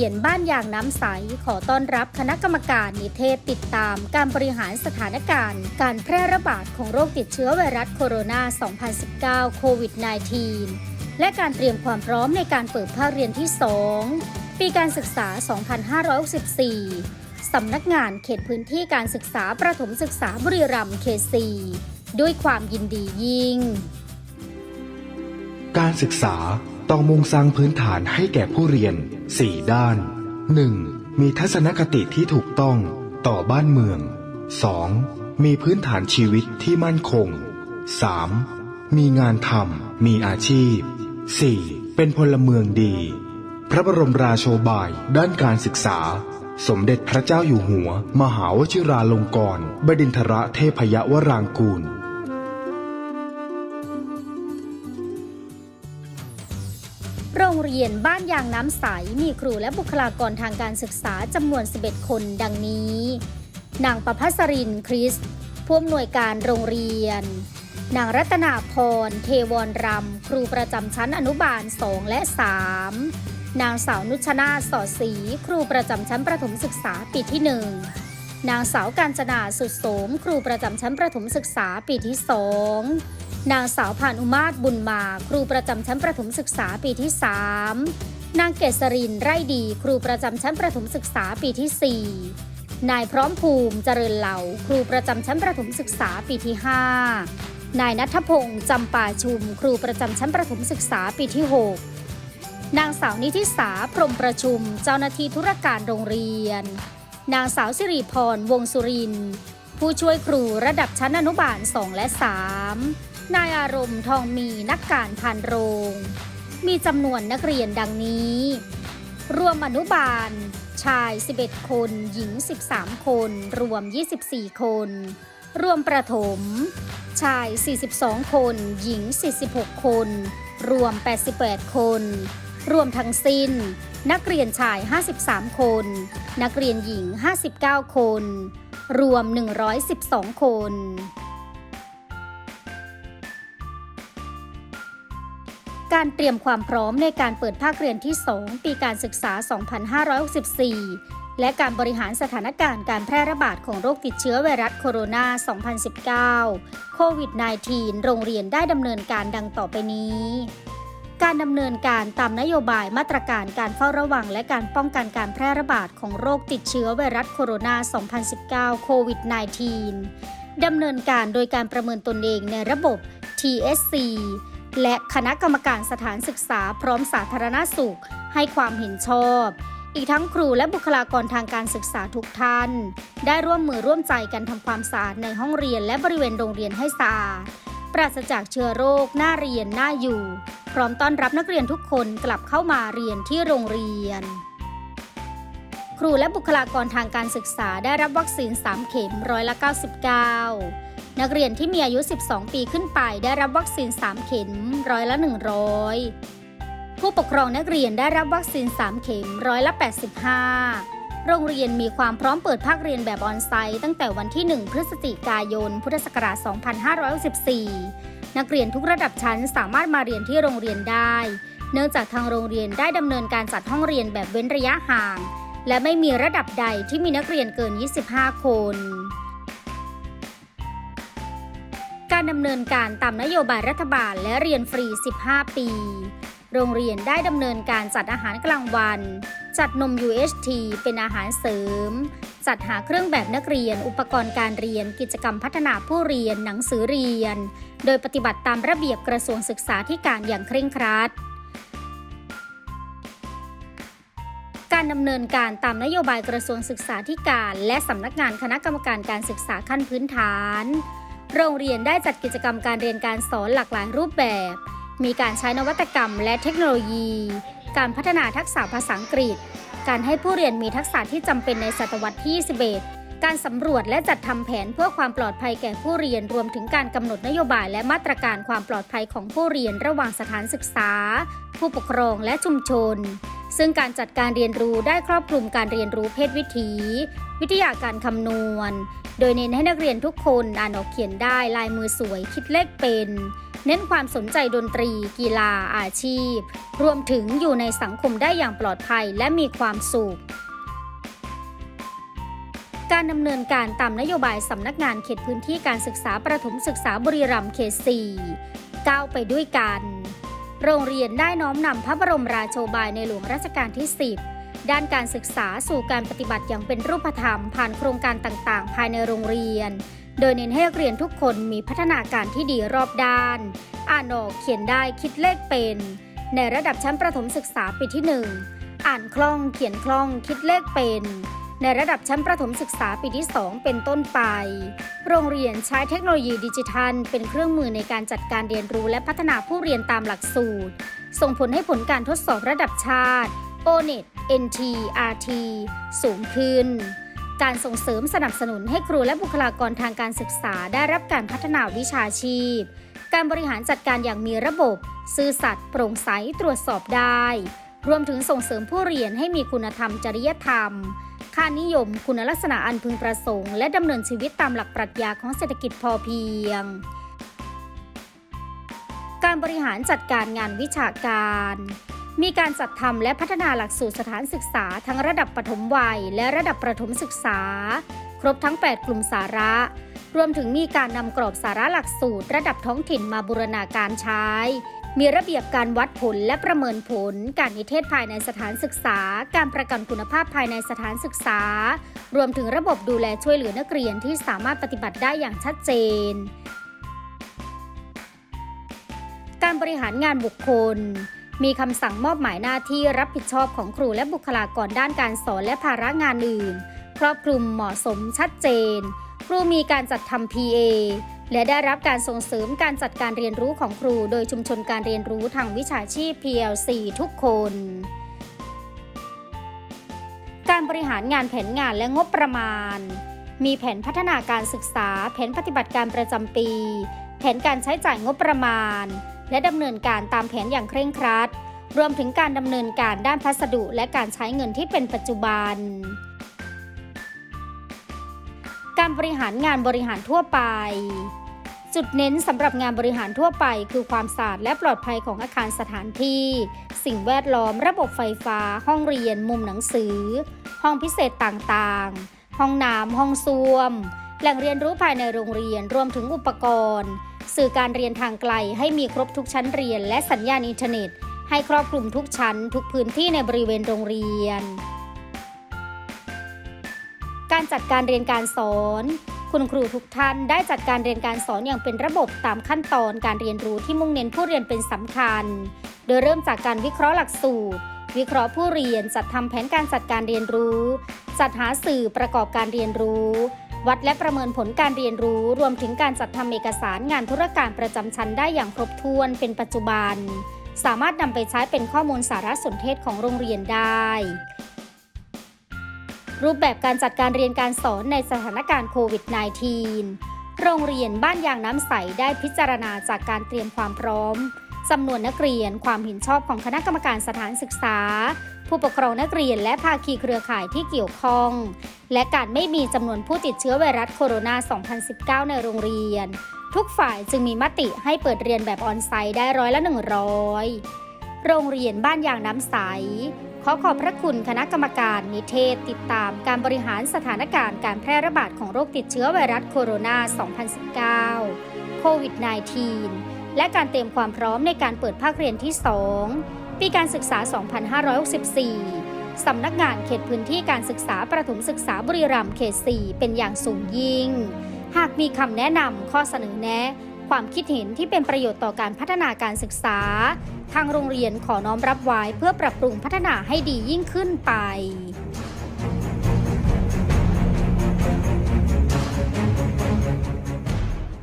รียนบ้านยางน้ำใส ขอต้อนรับคณะกรรมการนิเทศติดตามการบริหารสถานการณ์ การแพร่ระบาดของโรคติดเชื้อไวรัสโคโรนา 2019 โควิด -19 และการเตรียมความพร้อมในการเปิดภาคเรียนที่ 2 ปีการศึกษา 2564 สำนักงานเขตพื้นที่การศึกษาประถมศึกษาบุรีรัมย์เขต 4 ด้วยความยินดียิ่ง การศึกษา ต้องมุ่งสร้างพื้นฐานให้แก่ผู้เรียน 4 ด้าน 1. มีทัศนคติที่ถูกต้องต่อบ้านเมือง 2. มีพื้นฐานชีวิตที่มั่นคง 3. มีงานทำมีอาชีพ 4. เป็นพลเมืองดี พระบรมราโชบายด้านการศึกษา สมเด็จพระเจ้าอยู่หัว มหาวชิราลงกรณบดินทรเทพยวรางกูล เรียนบ้านยางน้ำใส มีครูและบุคลากรทางการศึกษาจำนวน 11 คนดังนี้ นางประภัสรินคริสผู้อำนวยการโรงเรียน นางรัตนาพร เทวรรำ ครูประจำชั้นอนุบาล 2 และ 3 นางสาวนุชนาสอดศรีครูประจำชั้นประถมศึกษาปีที่ 1 นางสาวการจนาสุดโสม ครูประจำชั้นประถมศึกษาปีที่2นางสาวผ่านอุมาศบุญมา ครูประจำชั้นประถมศึกษาปีที่3นางเกษรินไร่ดี ครูประจำชั้นประถมศึกษาปีที่4นายพร้อมภูมิเจริญเหล่า ครูประจำชั้นประถมศึกษาปีที่5นายนัทพงศ์จำป่าชุม ครูประจำชั้นประถมศึกษาปีที่6นางสาวนิธิสาพรมประชุม เจ้าหน้าที่ธุรการโรงเรียน นางสาวสิริพร วงสุริน ผู้ช่วยครูระดับชั้นอนุบาล 2 และ 3 นายอารมณ์ทองมีนักการพันโรง มีจำนวนนักเรียนดังนี้ รวมอนุบาล ชาย 11 คน หญิง 13 คน รวม 24 คน รวมประถม ชาย 42 คน หญิง 46 คน รวม 88 คน รวมทั้งสิ้น นักเรียนชาย 53 คน นักเรียนหญิง 59 คน รวม 112 คน การเตรียมความพร้อมในการเปิดภาคเรียนที่ 2 ปีการศึกษา 2564 และการบริหารสถานการณ์การแพร่ระบาดของโรคติดเชื้อไวรัสโคโรนา 2019 โควิด -19 โรงเรียนได้ดำเนินการดังต่อไปนี้ การดำเนินการตามนโยบายมาตรการการเฝ้าระวัง และการป้องกันการแพร่ระบาดของโรคติดเชื้อไวรัสโคโรนา 2019 โควิด -19 ดำเนินการโดยการประเมินตนเองในระบบ TSC และคณะกรรมการสถานศึกษาพร้อมสาธารณสุข ให้ความเห็นชอบ อีกทั้งครูและบุคลากรทางการศึกษาทุกท่าน ได้ร่วมมือร่วมใจกันทำความสะอาดในห้องเรียนและบริเวณโรงเรียนให้สะอาด ปราศจากเชื้อโรคหน่าเรียนหน่าอยู่ พร้อมต้อนรับนักเรียนทุกคนกลับเข้ามาเรียนที่โรงเรียน ครูและบุคลากรทางการศึกษาได้รับวัคซีน 3 เข็มร้อยละ99 นักเรียนที่มีอายุ 12 ปีขึ้นไปได้รับวัคซีน 3 เข็มร้อยละ 100 ผู้ปกครองนักเรียนได้รับวัคซีน 3 เข็มร้อยละ 85โรงเรียนมีความพร้อมเปิดภาคเรียนแบบออนไซต์ตั้งแต่วันที่ 1 พฤศจิกายน พุทธศักราช 2564 นักเรียนทุกระดับชั้นสามารถมาเรียนที่โรงเรียนได้ เนื่องจากทางโรงเรียนได้ดำเนินการจัดห้องเรียนแบบเว้นระยะห่าง และไม่มีระดับใดที่มีนักเรียนเกิน 25 คน การดำเนินการตามนโยบายรัฐบาลและเรียนฟรี 15 ปี โรงเรียนได้ดำเนินการจัดอาหารกลางวัน จัดนม UHT เป็นอาหารเสริม จัดหาเครื่องแบบนักเรียน อุปกรณ์การเรียน กิจกรรมพัฒนาผู้เรียน หนังสือเรียน โดยปฏิบัติตามระเบียบกระทรวงศึกษาธิการอย่างเคร่งครัด การดำเนินการตามนโยบายกระทรวงศึกษาธิการ และสำนักงานคณะกรรมการการศึกษาขั้นพื้นฐาน โรงเรียนได้จัดกิจกรรมการเรียนการสอนหลากหลายรูปแบบ มีการใช้นวัตกรรมและเทคโนโลยี การพัฒนาทักษะภาษาอังกฤษ การให้ผู้เรียนมีทักษะที่จำเป็นในศตวรรษที่ 21 การสำรวจและจัดทำแผนเพื่อความปลอดภัยแก่ผู้เรียน รวมถึงการกำหนดนโยบายและมาตรการความปลอดภัยของผู้เรียนระหว่างสถานศึกษา ผู้ปกครองและชุมชน ซึ่งการจัดการเรียนรู้ได้ครอบคลุมการเรียนรู้เพศวิถี วิทยาการคำนวณ โดยเน้นให้นักเรียนทุกคนอ่านออกเขียนได้ลายมือสวยคิดเลขเป็น เน้นความสนใจดนตรี กีฬา อาชีพ รวมถึงอยู่ในสังคมได้อย่างปลอดภัยและมีความสุขการดำเนินการตามนโยบายสำนักงานเขตพื้นที่การศึกษาประถมศึกษาบุรีรัมย์เขต 4 ก้าวไปด้วยกัน โรงเรียนได้น้อมนำพระบรมราโชบายในหลวงรัชกาลที่ 10 ด้านการศึกษาสู่การปฏิบัติอย่างเป็นรูปธรรมผ่านโครงการต่างๆ ภายในโรงเรียน โดยเน้นให้นักเรียนทุกคนมีพัฒนาการที่ดีรอบด้าน อ่านออกเขียนได้คิดเลขเป็น ในระดับชั้นประถมศึกษาปีที่ 1 อ่านคล่องเขียนคล่องคิดเลขเป็น ในระดับชั้นประถมศึกษาปีที่ 2 เป็นต้นไป โรงเรียนใช้เทคโนโลยีดิจิทัล เป็นเครื่องมือในการจัดการเรียนรู้และพัฒนาผู้เรียนตามหลักสูตร ส่งผลให้ผลการทดสอบระดับชาติ ONET NT RT สูงขึ้น การส่งเสริมสนับสนุนให้ครูและบุคลากรทางการศึกษาได้รับการพัฒนาวิชาชีพ การบริหารจัดการอย่างมีระบบ ซื่อสัตย์โปร่งใสตรวจสอบได้ รวมถึงส่งเสริมผู้เรียนให้มีคุณธรรมจริยธรรม ค่านิยม คุณลักษณะอันพึงประสงค์ และดำเนินชีวิตตามหลักปรัชญาของเศรษฐกิจพอเพียง การบริหารจัดการงานวิชาการ มีการจัดทำและพัฒนาหลักสูตรสถานศึกษาทั้งระดับปฐมวัย และระดับประถมศึกษา ครบทั้ง 8 กลุ่มสาระ รวมถึงมีการนำกรอบสาระหลักสูตร ระดับท้องถิ่นมาบูรณาการใช้ มีระเบียบการวัดผลและประเมินผล การนิเทศภายในสถานศึกษา การประกันคุณภาพภายในสถานศึกษา รวมถึงระบบดูแลช่วยเหลือนักเรียนที่สามารถปฏิบัติได้อย่างชัดเจน การบริหารงานบุคคล มีคำสั่งมอบหมายหน้าที่รับผิดชอบของครูและบุคลากรด้านการสอนและภาระงานอื่น ครอบคลุมเหมาะสมชัดเจน ครูมีการจัดทำ PA และได้รับการส่งเสริมการจัดการเรียนรู้ของครู โดยชุมชนการเรียนรู้ทางวิชาชีพ PLC ทุกคน การบริหารงานแผนงานและงบประมาณ มีแผนพัฒนาการศึกษา แผนปฏิบัติการประจำปี แผนการใช้จ่ายงบประมาณ และดำเนินการตามแผนอย่างเคร่งครัด รวมถึงการดำเนินการด้านพัสดุและการใช้เงินที่เป็นปัจจุบัน การบริหารงานบริหารทั่วไป จุดเน้นสำหรับงานบริหารทั่วไป คือความสะอาดและปลอดภัยของอาคารสถานที่ สิ่งแวดล้อม ระบบไฟฟ้า ห้องเรียน มุมหนังสือ ห้องพิเศษต่างๆ ห้องน้ำห้องส้วมแหล่งเรียนรู้ภายในโรงเรียนรวมถึงอุปกรณ์ สื่อการเรียนทางไกลให้มีครบทุกชั้นเรียน และสัญญาณอินเทอร์เน็ต ให้ครอบคลุมทุกชั้น ทุกพื้นที่ในบริเวณโรงเรียน การจัดการเรียนการสอน คุณครูทุกท่านได้จัดการเรียนการสอนอย่างเป็นระบบตามขั้นตอนการเรียนรู้ที่มุ่งเน้นผู้เรียนเป็นสำคัญ โดยเริ่มจากการวิเคราะห์หลักสูตร วิเคราะห์ผู้เรียนจัดทำแผนการจัดการเรียนรู้ จัดหาสื่อประกอบการเรียนรู้ วัดและประเมินผลการเรียนรู้รวมถึงการจัดทำเอกสารงานธุรการประจำชั้นได้อย่างครบถ้วนเป็นปัจจุบัน สามารถนำไปใช้เป็นข้อมูลสารสนเทศของโรงเรียนได้ รูปแบบการจัดการเรียนการสอนในสถานการณ์โควิด -19 โรงเรียนบ้านยางน้ำใสได้พิจารณาจากการเตรียมความพร้อม จำนวนนักเรียน ความเห็นชอบของคณะกรรมการสถานศึกษา ผู้ปกครองนักเรียนและภาคีเครือข่ายที่เกี่ยวข้อง และการไม่มีจำนวนผู้ติดเชื้อไวรัสโคโรนา 2019 ในโรงเรียน ทุกฝ่ายจึงมีมติให้เปิดเรียนแบบออนไซต์ได้ร้อยละ 100 โรงเรียนบ้านยางน้ำใส ขอขอบพระคุณคณะกรรมการนิเทศ ติดตามการบริหารสถานการณ์การแพร่ระบาดของโรคติดเชื้อไวรัสโคโรนา 2019 โควิด -19 และการเตรียมความพร้อมในการเปิดภาคเรียนที่ 2 ปีการศึกษา 2564 สำนักงานเขตพื้นที่การศึกษาประถมศึกษาบุรีรัมย์เขต 4 เป็นอย่างสูงยิ่ง หากมีคำแนะนำข้อเสนอแนะ ความคิดเห็นที่เป็นประโยชน์ต่อการพัฒนาการศึกษา ทางโรงเรียนขอน้อมรับไว้เพื่อปรับปรุงพัฒนาให้ดียิ่งขึ้นไป